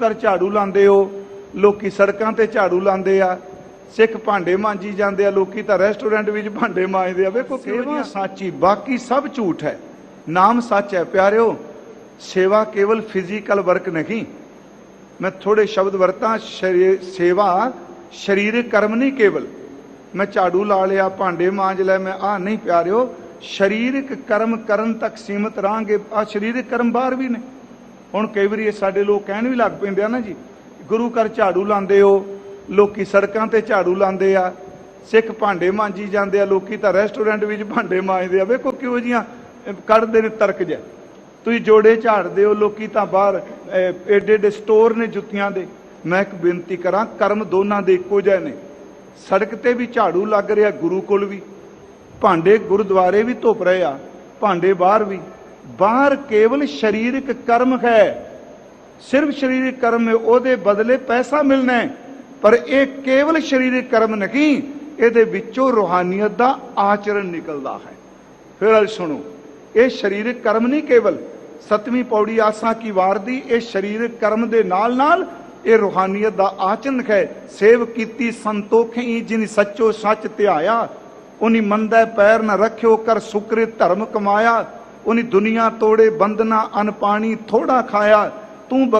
ਘਰ ਝਾੜੂ ਲਾਉਂਦੇ ਹੋ ਲੋਕੀ ਸੜਕਾਂ ਤੇ ਝਾੜੂ ਲਾਉਂਦੇ ਆ ਸਿੱਖ ਭਾਂਡੇ ਮਾਂਜੀ ਜਾਂਦੇ ਆ ਲੋਕੀ ਤਾਂ ਰੈਸਟੋਰੈਂਟ ਵਿੱਚ ਭਾਂਡੇ ਮਾਂਜਦੇ ਆ ਵੇਖੋ ਸੇਵਾ ਸੱਚੀ ਬਾਕੀ ਸਭ ਝੂਠ ਹੈ ਨਾਮ ਸੱਚ ਹੈ ਪਿਆਰਿਓ ਸੇਵਾ ਕੇਵਲ ਫਿਜ਼ੀਕਲ ਵਰਕ ਨਹੀਂ ਮੈਂ ਥੋੜੇ ਸ਼ਬਦ ਵਰਤਾਂ ਸੇਵਾ ਸਰੀਰਕ ਕਰਮ ਨਹੀਂ ਕੇਵਲ ਮੈਂ ਝਾੜੂ ਲਾ ਲਿਆ ਭਾਂਡੇ ਮਾਂਜ ਲੈ ਮੈਂ ਆ ਨਹੀਂ ਪਿਆਰਿਓ ਸਰੀਰਕ ਕਰਮ ਕਰਨ ਤੱਕ ਸੀਮਤ ਰਾਂਗੇ ਆ ਸਰੀਰਕ ਕਰਮ ਬਾਹਰ ਵੀ ਨੇ। ਹੁਣ ਕਈ ਵਾਰੀ ਇਹ ਸਾਡੇ ਲੋਕ ਕਹਿਣ ਵੀ ਲੱਗ ਪੈਂਦੇ ਆ ਨਾ ਜੀ, ਗੁਰੂ ਘਰ ਝਾੜੂ ਲਾਉਂਦੇ ਹੋ, ਲੋਕੀ ਸੜਕਾਂ ਤੇ ਝਾੜੂ ਲਾਉਂਦੇ ਆ, ਸਿੱਖ ਭਾਂਡੇ ਮਾਂਜੀ ਜਾਂਦੇ ਆ, ਲੋਕੀ ਤਾਂ ਰੈਸਟੋਰੈਂਟ ਵਿੱਚ ਭਾਂਡੇ ਮਾਂਜਦੇ ਆ, ਵੇਖੋ ਕਿਉਂ ਜੀਆਂ ਕੱਢਦੇ ਨੇ ਤਰਕ ਜਿਹਾ। ਤੁਸੀਂ ਜੋੜੇ ਝਾੜਦੇ ਹੋ, ਲੋਕੀ ਤਾਂ ਬਾਹਰ ਏਡੇ ਏਡੇ ਸਟੋਰ ਨੇ ਜੁੱਤੀਆਂ ਦੇ। ਮੈਂ ਇੱਕ ਬੇਨਤੀ ਕਰਾਂ, ਕਰਮ ਦੋਨਾਂ ਦੇ ਇੱਕੋ ਜਿਹੇ ਨੇ। ਸੜਕ ਤੇ ਵੀ ਝਾੜੂ ਲੱਗ ਰਿਹਾ, ਗੁਰੂ ਕੋਲ ਵੀ। ਭਾਂਡੇ ਗੁਰਦੁਆਰੇ ਵੀ ਧੁੱਪ ਰਹੇ ਆ, ਭਾਂਡੇ ਬਾਹਰ ਵੀ। ਬਾਹਰ ਕੇਵਲ ਸਰੀਰਕ ਕਰਮ ਹੈ। ਸਿਰਫ ਸਰੀਰਕ ਕਰਮ ਹੈ, ਉਹਦੇ ਬਦਲੇ ਪੈਸਾ ਮਿਲਣਾ ਹੈ। ਪਰ ਇਹ ਕੇਵਲ ਸਰੀਰਕ ਕਰਮ ਨਹੀਂ, ਇਹਦੇ ਵਿੱਚੋਂ ਰੋਹਾਨੀਅਤ ਦਾ ਆਚਰਣ ਨਿਕਲਦਾ ਹੈ। ਫਿਰ ਅੱਜ ਸੁਣੋ, ਇਹ ਸਰੀਰਕ ਕਰਮ ਨਹੀਂ ਕੇਵਲ ਸਤਵੀਂ ਪੌੜੀ ਆਸਾਂ ਕੀ ਵਾਰ ਦੀ ਇਹ ਸਰੀਰਕ ਕਰਮ ਦੇ ਨਾਲ ਨਾਲ ਇਹ ਰੋਹਾਨੀਅਤ ਦਾ ਆਚਰਣ ਹੈ। ਸੇਵ ਕੀਤੀ ਸੰਤੋਖੀ, ਜਿਨ ਸੱਚੋ ਸੱਚ ਧਿਆਇਆ, ਉਨੀ ਮੰਦਾ ਪੈਰ ਨਾ ਰੱਖਿਓ, ਕਰ ਸੁਕ੍ਰਿਤ ਧਰਮ ਕਮਾਇਆ। ਉਨੀ ਦੁਨੀਆ ਤੋੜੇ ਬੰਦਨਾ ਅਨ ਪਾਣੀ ਥੋੜਾ ਖਾਇਆ ਤੂੰ